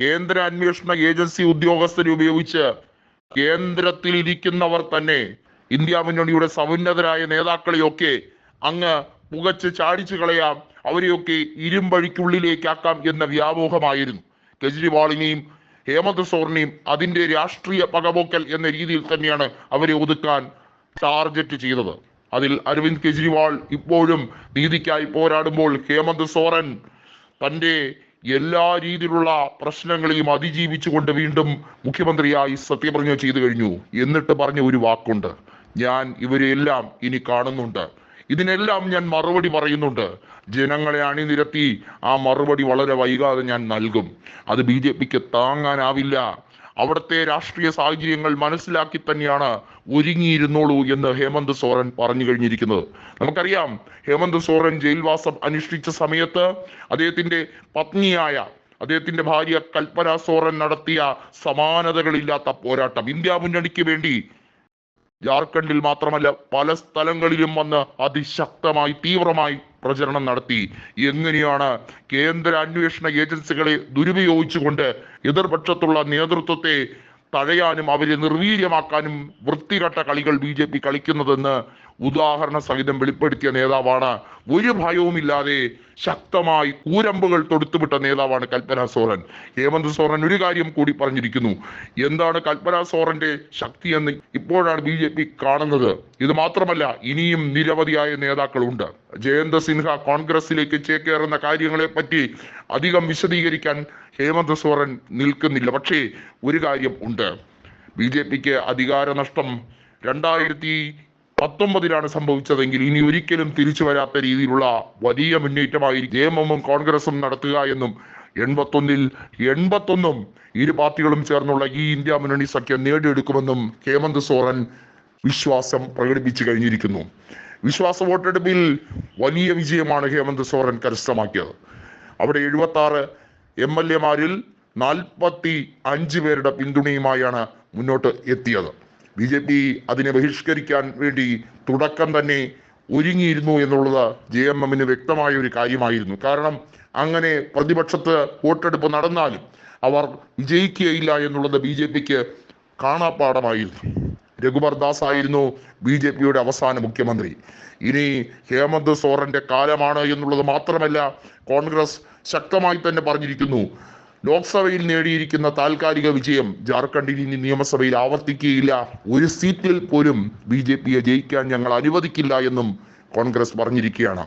കേന്ദ്ര അന്വേഷണ ഏജൻസി ഉദ്യോഗസ്ഥരെ ഉപയോഗിച്ച് കേന്ദ്രത്തിൽ ഇരിക്കുന്നവർ തന്നെ ഇന്ത്യ മുന്നണിയുടെ സമുന്നതരായ നേതാക്കളെയൊക്കെ അങ്ങ് പുകച്ച് ചാടിച്ചു കളയാം. അവരെയൊക്കെ ഇരുമ്പഴിക്കുള്ളിലേക്കാക്കാം എന്ന വ്യാമോഹമായിരുന്നു. കെജ്രിവാളിനെയും ഹേമന്ത് സോറിനെയും അതിന്റെ രാഷ്ട്രീയ പകപോക്കൽ എന്ന രീതിയിൽ തന്നെയാണ് അവരെ ഒതുക്കാൻ ടാർഗറ്റ് ചെയ്തത്. അതിൽ അരവിന്ദ് കെജ്രിവാൾ ഇപ്പോഴും നീതിക്കായി പോരാടുമ്പോൾ ഹേമന്ത് സോറൻ തന്റെ എല്ലാ രീതിയിലുള്ള പ്രശ്നങ്ങളെയും അതിജീവിച്ചുകൊണ്ട് വീണ്ടും മുഖ്യമന്ത്രിയായി സത്യപ്രതിജ്ഞ ചെയ്തു കഴിഞ്ഞു. എന്നിട്ട് പറഞ്ഞ ഒരു വാക്കുണ്ട്. ഞാൻ ഇവരെല്ലാം ഇനി കാണുന്നുണ്ട്. ഇതിനെല്ലാം ഞാൻ മറുപടി പറയുന്നുണ്ട്. ജനങ്ങളെ അണിനിരത്തി ആ മറുപടി വളരെ വൈകാതെ ഞാൻ നൽകും. അത് ബി ജെ പിക്ക് താങ്ങാനാവില്ല. അവിടുത്തെ രാഷ്ട്രീയ സാഹചര്യങ്ങൾ മനസ്സിലാക്കി തന്നെയാണ് ഒരുങ്ങിയിരുന്നോളൂ എന്ന് ഹേമന്ത് സോറൻ പറഞ്ഞു കഴിഞ്ഞിരിക്കുന്നത്. നമുക്കറിയാം ഹേമന്ത് സോറൻ ജയിൽവാസം അനുഷ്ഠിച്ച സമയത്ത് അദ്ദേഹത്തിന്റെ പത്നിയായ അദ്ദേഹത്തിന്റെ ഭാര്യ കൽപ്പന സോറൻ നടത്തിയ സമാനതകളില്ലാത്ത പോരാട്ടം. ഇന്ത്യ മുന്നണിക്ക് വേണ്ടി ജാർഖണ്ഡിൽ മാത്രമല്ല പല സ്ഥലങ്ങളിലും വന്ന് അതിശക്തമായി തീവ്രമായി പ്രചരണം നടത്തി. എങ്ങനെയാണ് കേന്ദ്ര അന്വേഷണ ഏജൻസികളെ ദുരുപയോഗിച്ചുകൊണ്ട് എതിർപക്ഷത്തുള്ള നേതൃത്വത്തെ തഴയാനും അവരെ നിർവീര്യമാക്കാനും വൃത്തികെട്ട കളികൾ ബി ജെ പി കളിക്കുന്നതെന്ന് ഉദാഹരണ സഹിതം വെളിപ്പെടുത്തിയ നേതാവാണ്. ഒരു ഭയവുമില്ലാതെ ശക്തമായി കൂരമ്പുകൾ തൊടുത്തുവിട്ട നേതാവാണ് കൽപ്പന സോറൻ. ഹേമന്ത് സോറൻ ഒരു കാര്യം കൂടി പറഞ്ഞിരിക്കുന്നു. എന്താണ് കൽപ്പന സോറന്റെ ശക്തി എന്ന് ഇപ്പോഴാണ് ബി ജെ പി കാണുന്നത്. ഇത് മാത്രമല്ല ഇനിയും നിരവധിയായ നേതാക്കളുണ്ട്. ജയന്ത് സിൻഹ കോൺഗ്രസിലേക്ക് ചേക്കേറുന്ന കാര്യങ്ങളെ പറ്റി അധികം വിശദീകരിക്കാൻ ഹേമന്ത് സോറൻ നിൽക്കുന്നില്ല. പക്ഷേ ഒരു കാര്യം ഉണ്ട്. ബി ജെ പിക്ക് അധികാര നഷ്ടം രണ്ടായിരത്തി പത്തൊമ്പതിലാണ് സംഭവിച്ചതെങ്കിൽ ഇനി ഒരിക്കലും തിരിച്ചു വരാത്ത രീതിയിലുള്ള വലിയ മുന്നേറ്റമായി നിയമവും കോൺഗ്രസും നടത്തുക എന്നും എൺപത്തൊന്നിൽ എൺപത്തൊന്നും ഇരു പാർട്ടികളും ചേർന്നുള്ള ഈ ഇന്ത്യ മുന്നണി സഖ്യം നേടിയെടുക്കുമെന്നും ഹേമന്ത് സോറൻ വിശ്വാസം പ്രകടിപ്പിച്ചു കഴിഞ്ഞിരിക്കുന്നു. വിശ്വാസ വോട്ടെടുപ്പിൽ വലിയ വിജയമാണ് ഹേമന്ത് സോറൻ കരസ്ഥമാക്കിയത്. അവിടെ എഴുപത്തി ആറ് എം എൽ എമാരിൽ നാൽപ്പത്തി അഞ്ച് പേരുടെ പിന്തുണയുമായാണ് മുന്നോട്ട് എത്തിയത്. ബി ജെ പി അതിനെ ബഹിഷ്കരിക്കാൻ വേണ്ടി തുടക്കം തന്നെ ഒരുങ്ങിയിരുന്നു എന്നുള്ളത് ജെ എം എമ്മിന് വ്യക്തമായ ഒരു കാര്യമായിരുന്നു. കാരണം അങ്ങനെ പ്രതിപക്ഷത്ത് വോട്ടെടുപ്പ് നടന്നാലും അവർ വിജയിക്കുകയില്ല എന്നുള്ളത് ബി ജെ പിക്ക് കാണാപ്പാടമായിരുന്നു രഘുബർ ദാസ് ആയിരുന്നു ബി ജെ പിയുടെ അവസാന മുഖ്യമന്ത്രി. ഇനി ഹേമന്ത് സോറന്റെ കാലമാണ് എന്നുള്ളത് മാത്രമല്ല കോൺഗ്രസ് ശക്തമായി തന്നെ പറഞ്ഞിരിക്കുന്നു. ലോക്സഭയിൽ നേടിയിരിക്കുന്ന താൽക്കാലിക വിജയം ജാർഖണ്ഡിൽ ഇനി നിയമസഭയിൽ ആവർത്തിക്കുകയില്ല. ഒരു സീറ്റിൽ പോലും ബി ജെ പിയെ ജയിക്കാൻ ഞങ്ങൾ അനുവദിക്കില്ല എന്നും കോൺഗ്രസ് പറഞ്ഞിരിക്കുകയാണ്.